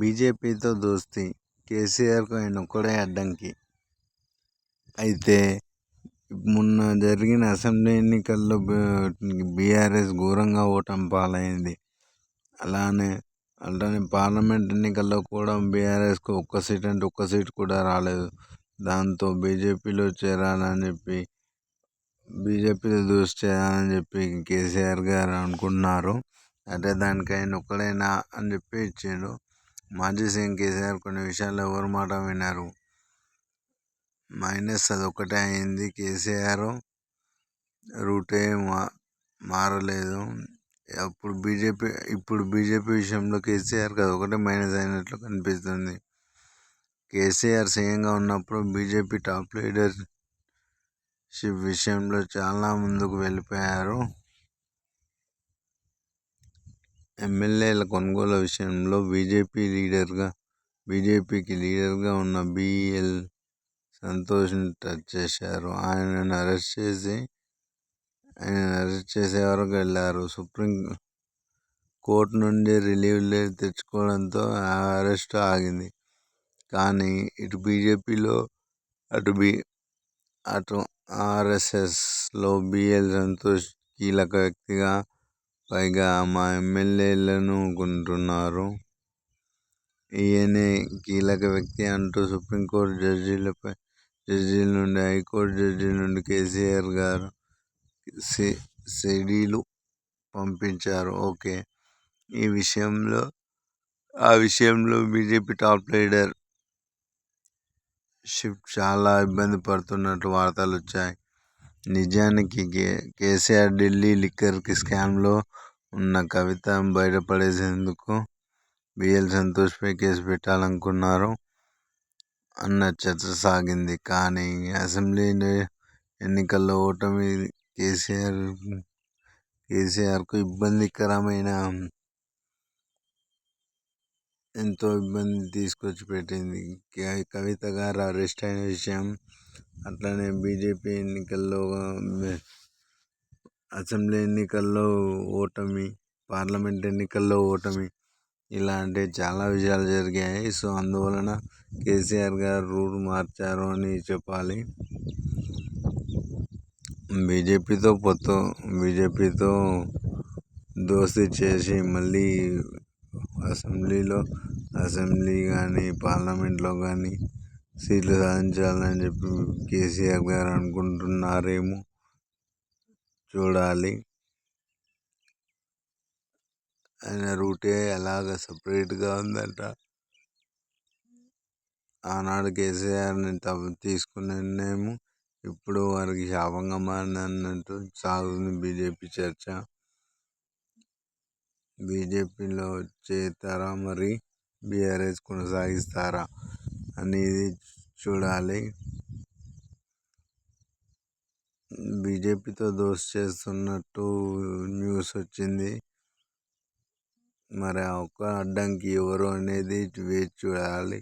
బీజేపీతో దోస్తీ కేసీఆర్కు ఆయన ఒక్కడే అడ్డంకి. అయితే మొన్న జరిగిన అసెంబ్లీ ఎన్నికల్లో బీఆర్ఎస్ ఘోరంగా ఓటమి పాలైంది. అలానే అలానే పార్లమెంట్ ఎన్నికల్లో కూడా బీఆర్ఎస్కు ఒక్క సీట్ అంటే ఒక్క సీట్ కూడా రాలేదు. దాంతో బీజేపీలో చేరాలని చెప్పి బీజేపీలో దోసి చేయాలని చెప్పి కేసీఆర్ గారు అనుకున్నారు. అంటే దానికి ఆయన ఒక్కడేనా అని చెప్పి ఇచ్చిండు మాజీ సీఎం కేసీఆర్ కొన్ని విషయాల్లో ఎవరి మాట వినరు. మైనస్ అది ఒకటే అయింది. కేసీఆర్ రూటే మా మారలేదు. అప్పుడు బీజేపీ ఇప్పుడు బీజేపీ విషయంలో కేసీఆర్కి అది ఒకటే మైనస్ అయినట్లు కనిపిస్తుంది. కేసీఆర్ సీఎంగా ఉన్నప్పుడు బీజేపీ టాప్ లీడర్షిప్ విషయంలో చాలా ముందుకు వెళ్ళిపోయారు. ఎమ్మెల్యేల కొనుగోలు విషయంలో బీజేపీ లీడర్గా బీజేపీకి లీడర్గా ఉన్న బీఎల్ సంతోష్ని టచ్ చేశారు. ఆయనను అరెస్ట్ చేసి ఆయనను అరెస్ట్ చేసే వరకు వెళ్ళారు. సుప్రీం కోర్టు నుండి రిలీవ్ లేదు తెచ్చుకోవడంతో ఆ అరెస్ట్ ఆగింది. కానీ ఇటు బీజేపీలో అటు బీ అటు ఆర్ఎస్ఎస్లో బీఎల్ సంతోష్ కీలక వ్యక్తిగా పైగా మా ఎమ్మెల్యేలను కొంటున్నారు ఈయనే కీలక వ్యక్తి అంటూ సుప్రీంకోర్టు జడ్జీలపై జడ్జీల నుండి హైకోర్టు జడ్జీల నుండి కేసీఆర్ గారు సిడీలు పంపించారు. ఓకే. ఈ విషయంలో ఆ విషయంలో బీజేపీ టాప్ లీడర్ షిప్ చాలా ఇబ్బంది పడుతున్నట్టు వార్తలు వచ్చాయి నిజానికి కే కేసీఆర్ ఢిల్లీ లిక్కర్ స్కామ్లో ఉన్న కవిత బయటపడేసేందుకు బిఎల్ సంతోష్పై కేసు పెట్టాలనుకున్నారు అన్న చర్చ సాగింది. కానీ అసెంబ్లీ ఎన్నికల్లో ఓటమి కేసీఆర్ కేసీఆర్కు ఇబ్బందికరమైన ఎంతో ఇబ్బంది తీసుకొచ్చి పెట్టింది కవిత గారు అరెస్ట్ అయిన విషయం అట్లనే బీజేపీ ఎన్నికల్లో అసెంబ్లీ ఎన్నికల్లో ఓటమి పార్లమెంట్ ఎన్నికల్లో ఓటమి ఇలాంటి చాలా విషయాలు జరిగాయి. సో అందువలన కేసీఆర్ గారు రూల్ మార్చారు అని చెప్పాలి. బీజేపీతో పొత్తు బీజేపీతో దోస్తీ చేసి మళ్ళీ అసెంబ్లీలో అసెంబ్లీ కానీ పార్లమెంట్లో కానీ సీట్లు సాధించాలని చెప్పి కేసీఆర్ గారు అనుకుంటున్నారేమో చూడాలి. ఆయన రూటే అలాగ సపరేట్గా ఉందంట? ఆనాడు కేసీఆర్ని తీసుకున్న తీసుకున్నేమో ఇప్పుడు వారికి శాపంగా మారింది అన్నట్టు సాగుతుంది బీజేపీ చర్చ. బీజేపీలో చేస్తారా మరి బీఆర్ఎస్ కొనసాగిస్తారా? అనేది చూడాలి. బీజేపీతో దోస్తీ చేస్తున్నట్టు న్యూస్ వచ్చింది. మరి ఆ ఒక్క అడ్డంకి ఎవరు అనేది వేచి చూడాలి.